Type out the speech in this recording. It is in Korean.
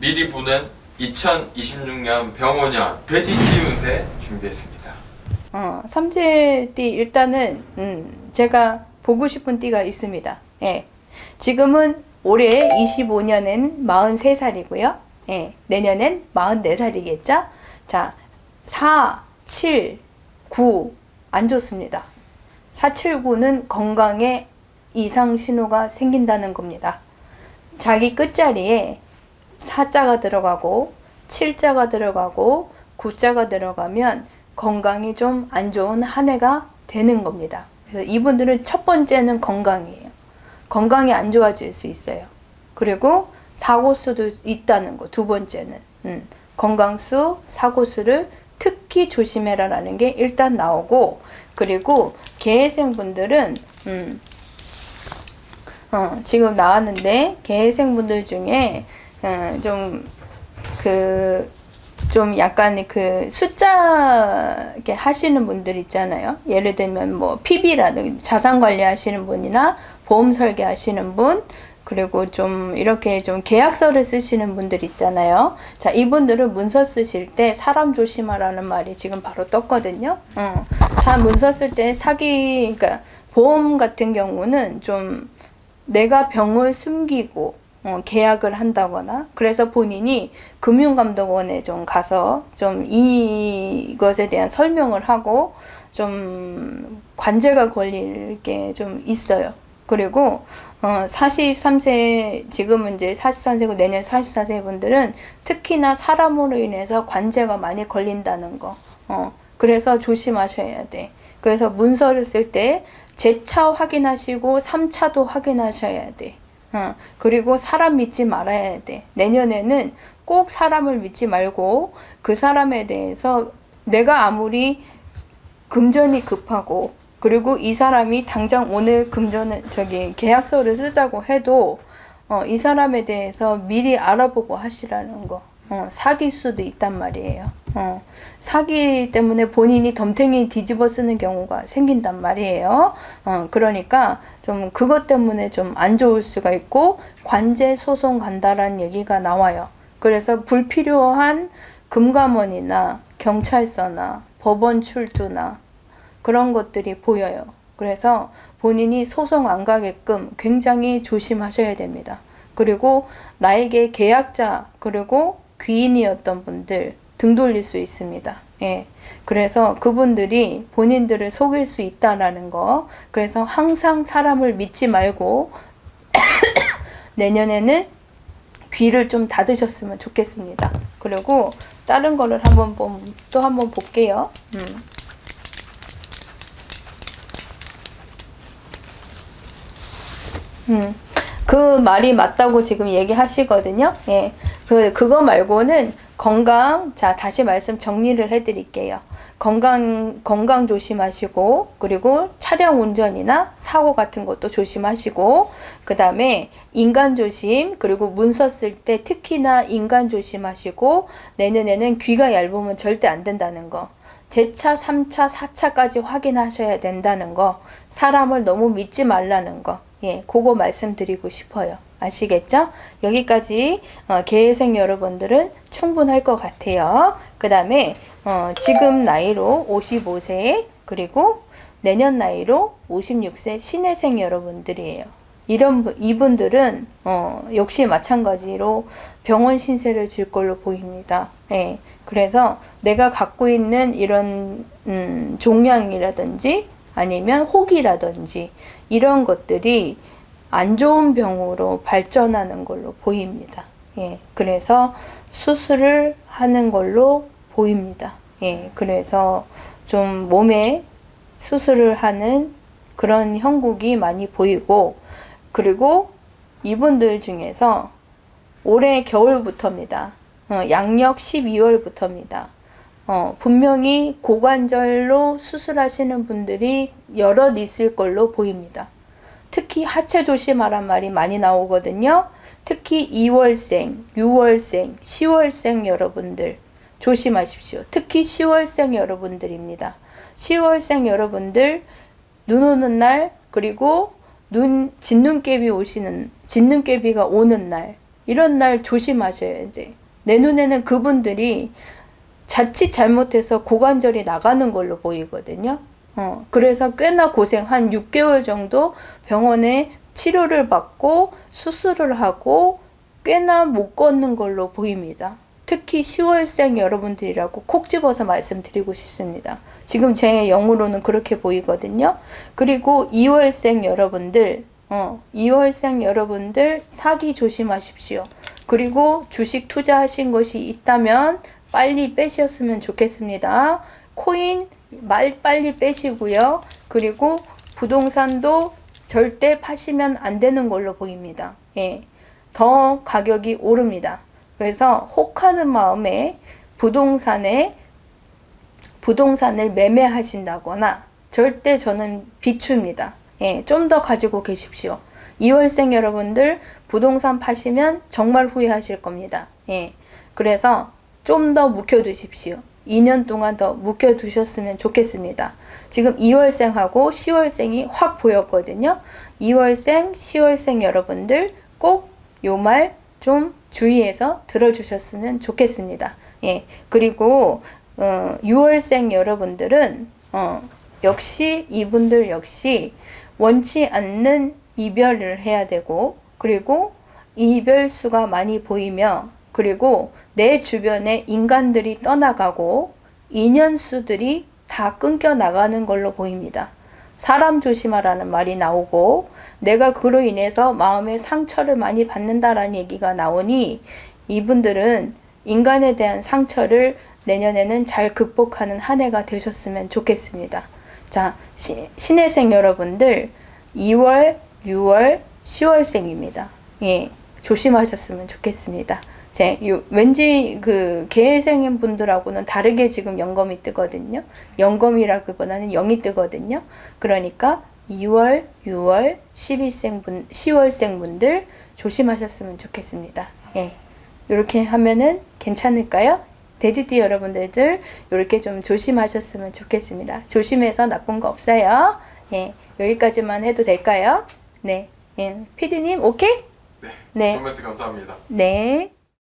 미리 보는 2026년 병원년 돼지 띠 운세 준비했습니다. 어, 삼재띠 일단은 음, 제가 보고 싶은 띠가 있습니다. 예. 지금은 올해 25년엔 43살이고요. 예. 내년엔 44살이겠죠? 자, 4, 7, 9 안 좋습니다. 4, 7, 9는 건강에 이상 신호가 생긴다는 겁니다. 자기 끝자리에 4자가 들어가고 7자가 들어가고 9자가 들어가면 건강이 좀 안 좋은 한 해가 되는 겁니다. 그래서 이분들은 첫 번째는 건강이에요. 건강이 안 좋아질 수 있어요. 그리고 사고수도 있다는 거. 두 번째는 음, 건강수, 사고수를 특히 조심해라라는 게 일단 나오고 그리고 개생분들은 음, 어, 지금 나왔는데 개생분들 중에 어, 좀그 좀 약간 그 숫자 이렇게 하시는 분들 있잖아요. 예를 들면 뭐 PB라든지 자산 관리 하시는 분이나 보험 설계 하시는 분 그리고 좀 이렇게 좀 계약서를 쓰시는 분들 있잖아요. 자, 이분들은 문서 쓰실 때 사람 조심하라는 말이 지금 바로 떴거든요. 어. 다 문서 쓸 때 사기 그러니까 보험 같은 경우는 좀 내가 병을 숨기고 어, 계약을 한다거나 그래서 본인이 금융감독원에 좀 가서 좀 이것에 대한 설명을 하고 좀 관제가 걸릴 게 좀 있어요. 그리고 어 43세 지금은 이제 43세고 내년 44세 분들은 특히나 사람으로 인해서 관제가 많이 걸린다는 거. 어 그래서 조심하셔야 돼. 그래서 문서를 쓸때 재차 확인하시고 3차도 확인하셔야 돼. 어, 그리고 사람 믿지 말아야 돼. 내년에는 꼭 사람을 믿지 말고 그 사람에 대해서 내가 아무리 금전이 급하고 그리고 이 사람이 당장 오늘 금전을 저기 계약서를 쓰자고 해도 어, 이 사람에 대해서 미리 알아보고 하시라는 거. 어, 사귈 수도 있단 말이에요. 어, 사기 때문에 본인이 덤탱이 뒤집어 쓰는 경우가 생긴단 말이에요. 어, 그러니까 좀 그것 때문에 좀 안 좋을 수가 있고 관제 소송 간다라는 얘기가 나와요. 그래서 불필요한 금감원이나 경찰서나 법원 출두나 그런 것들이 보여요. 그래서 본인이 소송 안 가게끔 굉장히 조심하셔야 됩니다. 그리고 나에게 계약자 그리고 귀인이었던 분들 등 돌릴 수 있습니다. 예. 그래서 그분들이 본인들을 속일 수 있다라는 거. 그래서 항상 사람을 믿지 말고 내년에는 귀를 좀 닫으셨으면 좋겠습니다. 그리고 다른 거를 한번 봄- 또 한번 볼게요. 음. 음. 그 말이 맞다고 지금 얘기하시거든요. 예. 그, 그거 말고는 건강, 자, 다시 말씀 정리를 해드릴게요. 건강, 건강 조심하시고, 그리고 차량 운전이나 사고 같은 것도 조심하시고, 그 다음에 인간 조심, 그리고 문서 쓸 때 특히나 인간 조심하시고, 내년에는 귀가 얇으면 절대 안 된다는 거. 제차, 3차, 4차까지 확인하셔야 된다는 거. 사람을 너무 믿지 말라는 거. 예, 그거 말씀드리고 싶어요. 아시겠죠? 여기까지 어, 계획생 여러분들은 충분할 것 같아요. 그 다음에 어, 지금 나이로 55세 그리고 내년 나이로 56세 신혜생 여러분들이에요. 이런 분- 이분들은 어, 역시 마찬가지로 병원 신세를 질 걸로 보입니다. 예. 그래서 내가 갖고 있는 이런 음, 종양이라든지 아니면 혹이라든지 이런 것들이 안 좋은 병으로 발전하는 걸로 보입니다. 예, 그래서 수술을 하는 걸로 보입니다. 예, 그래서 좀 몸에 수술을 하는 그런 형국이 많이 보이고, 그리고 이분들 중에서 올해 겨울부터입니다. 어, 양력 12월부터입니다. 어, 분명히 고관절로 수술하시는 분들이 여럿 있을 걸로 보입니다. 특히 하체 조심하란 말이 많이 나오거든요. 특히 2월생, 6월생, 10월생 여러분들 조심하십시오. 특히 10월생 여러분들입니다. 10월생 여러분들 눈 오는 날 그리고 눈 진눈깨비 오시는 진눈깨비가 오는 날 이런 날 조심하셔야 돼. 내 눈에는 그분들이 자칫 잘못해서 고관절이 나가는 걸로 보이거든요. 어, 그래서 꽤나 고생, 한 6개월 정도 병원에 치료를 받고 수술을 하고 꽤나 못 걷는 걸로 보입니다. 특히 10월생 여러분들이라고 콕 집어서 말씀드리고 싶습니다. 지금 제 영으로는 그렇게 보이거든요. 그리고 2월생 여러분들, 어, 2월생 여러분들 사기 조심하십시오. 그리고 주식 투자하신 것이 있다면 빨리 빼셨으면 좋겠습니다. 코인 말 빨리 빼시고요. 그리고 부동산도 절대 파시면 안 되는 걸로 보입니다. 예. 더 가격이 오릅니다. 그래서 혹하는 마음에 부동산에 부동산을 매매하신다거나 절대 저는 비춥니다. 예, 좀 더 가지고 계십시오. 2월생 여러분들 부동산 파시면 정말 후회하실 겁니다. 예. 그래서 좀 더 묵혀두십시오. 2년 동안 더 묵혀두셨으면 좋겠습니다. 지금 2월생하고 10월생이 확 보였거든요. 2월생, 10월생 여러분들 꼭 요 말 좀 주의해서 들어주셨으면 좋겠습니다. 예. 그리고 어, 6월생 여러분들은 어, 역시 이분들 역시 원치 않는 이별을 해야 되고 그리고 이별수가 많이 보이며 그리고 내 주변에 인간들이 떠나가고 인연수들이 다 끊겨 나가는 걸로 보입니다. 사람 조심하라는 말이 나오고 내가 그로 인해서 마음의 상처를 많이 받는다라는 얘기가 나오니 이분들은 인간에 대한 상처를 내년에는 잘 극복하는 한 해가 되셨으면 좋겠습니다. 자, 시, 신혜생 여러분들 2월, 6월, 10월생입니다. 예, 조심하셨으면 좋겠습니다. 제 요, 왠지 그 개생인 분들하고는 다르게 지금 연금이 뜨거든요. 연금이라기보다는 영이 뜨거든요. 그러니까 2월, 6월, 11생 분, 10월생 분들 조심하셨으면 좋겠습니다. 예. 이렇게 하면은 괜찮을까요? 데디디 여러분들들 이렇게 좀 조심하셨으면 좋겠습니다. 조심해서 나쁜 거 없어요. 예. 여기까지만 해도 될까요? 네. 예. 피디님 오케이? 네. 네. 감사합니다. 네.